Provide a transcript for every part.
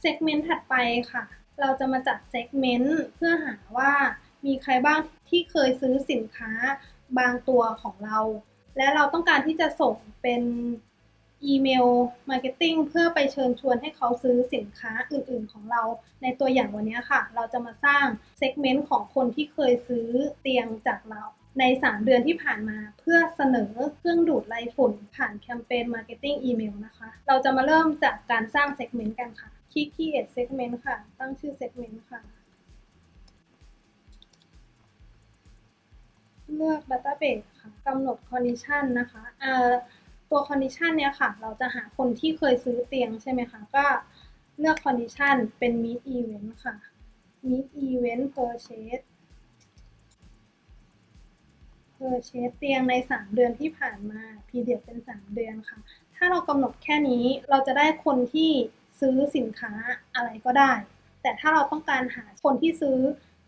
เซกเมนต์ถัดไปค่ะ เราจะมาจัดเซกเมนต์เพื่อหาว่ามีใครบ้างที่เคยซื้อสินค้าบางตัวของเรา และเราต้องการที่จะส่งเป็นอีเมลมาร์เก็ตติ้งเพื่อไปเชิญชวนให้เขาซื้อสินค้าอื่นๆของเรา ในตัวอย่างวันนี้ค่ะ เราจะมาสร้างเซกเมนต์ของคนที่เคยซื้อเตียงจากเรา ใน 3 เดือนที่ผ่านมาเพื่อเสนอเครื่องดูดไล่ฝุ่น ผ่านแคมเปญมาร์เก็ตติ้งอีเมลนะคะ เราจะมาเริ่มจากการสร้างเซกเมนต์กันค่ะคลิก create segment ค่ะ ตั้งชื่อเซกเมนต์ค่ะ เลือก database ค่ะกำหนด condition นะคะเอ่อตัว condition เนี่ยค่ะ เราจะหาคนที่เคยซื้อเตียงใช่ไหมคะ ก็เลือก condition เป็น meet event ค่ะ meet event purchase purchase เตียงใน 3 เดือนที่ผ่านมา period เป็น 3 เดือนค่ะ ถ้าเรากำหนดแค่นี้เราจะได้คนที่ซื้อสินค้าอะไรก็ได้ แต่ถ้าเราต้องการหาคนที่ซื้อ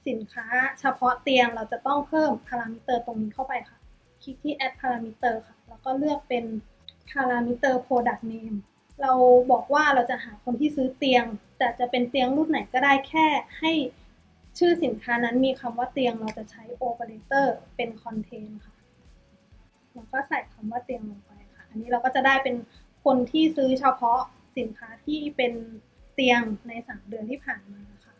สินค้าเฉพาะเตียงเราจะต้องเพิ่มพารามิเตอร์ตรงนี้เข้าไปค่ะ คลิกที่ add parameter ค่ะ แล้วก็เลือกเป็น parameter product name เราบอกว่าเราจะหาคนที่ซื้อเตียง แต่จะเป็นเตียงรุ่นไหนก็ได้แค่ให้ ชื่อสินค้านั้นมีคำว่าเตียงเราจะใช้ operator เป็น content ค่ะแล้วก็ใส่คำว่าเตียงลงไปค่ะ อันนี้เราก็จะได้เป็นคนที่ซื้อเฉพาะสินค้าที่เป็นเตียงใน3เดือนที่ผ่านมาค่ะ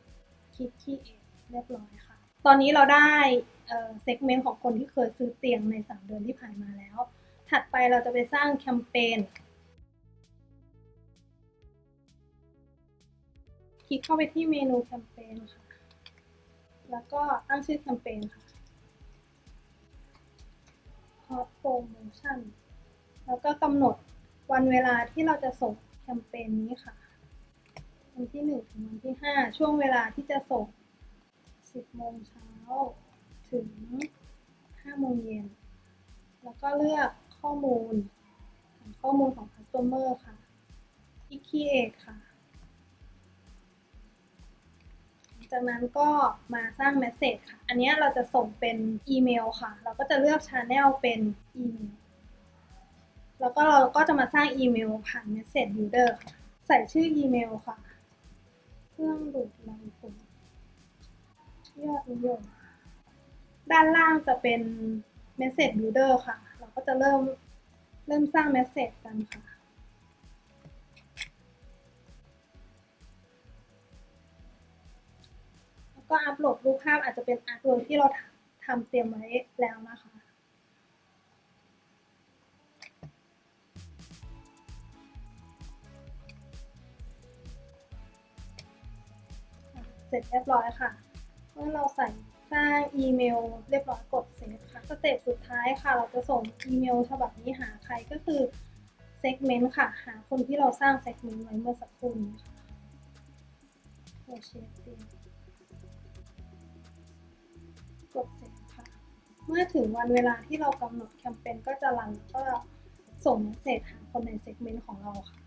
คลิกที่ A เรียบร้อยค่ะ ตอนนี้เราได้เซกเมนต์ของคนที่เคยซื้อเตียงใน3เดือนที่ผ่านมาแล้ว ถัดไปเราจะไปสร้างแคมเปญคลิกเข้าไปที่เมนูแคมเปญค่ะ แล้วก็ตั้งชื่อแคมเปญค่ะ Hot Promotion แล้วก็กำหนดวันเวลาที่เราจะส่งแคมเปญนี้ค่ะ วันที่ 1 ถึงวันที่ 5 ช่วงเวลาที่จะส่ง 10 โมงเช้าถึง 5 โมงเย็น แล้วก็เลือกข้อมูล ข้อมูลของ Customer ค่ะที่ Create ค่ะ จากนั้นก็มาสร้าง Message ค่ะ อันนี้เราจะส่งเป็นอีเมลค่ะ เราก็จะเลือก Channel เป็นอีเมล แล้วก็เราก็จะมาสร้างอีเมลผ่าน Message Builder ค่ะ ใส่ชื่ออีเมลค่ะ เครื่องดูดล่ฝุ่นยอดนิยม ด้านล่างจะเป็น Message Builder ค่ะ เราก็จะเริ่มเริ่มสร้าง Message กันค่ะ ก็อัปโหลดรูปภาพอาจจะเป็นอาร์ตเวิร์ที่เราทำเตรียมไว้แล้วนะคะ เสร็จเรียบร้อยค่ะ เมื่อเราใส่สร้างอีเมลเรียบร้อยกดเซฟค่ะสเต็ปสุดท้ายค่ะ เราจะส่งอีเมลฉบับนี้หาใครก็คือเซกเมนต์ค่ะ หาคนที่เราสร้างเซกเมนต์ไว้เมื่อสักครู่นี้ค่ะโอเชฟตี กดเสร็จค่ะ เมื่อถึงวันเวลาที่เรากำหนดแคมเปญก็จะรันก็ส่งเมสเซจหาคนในเซกเมนต์ของเราค่ะ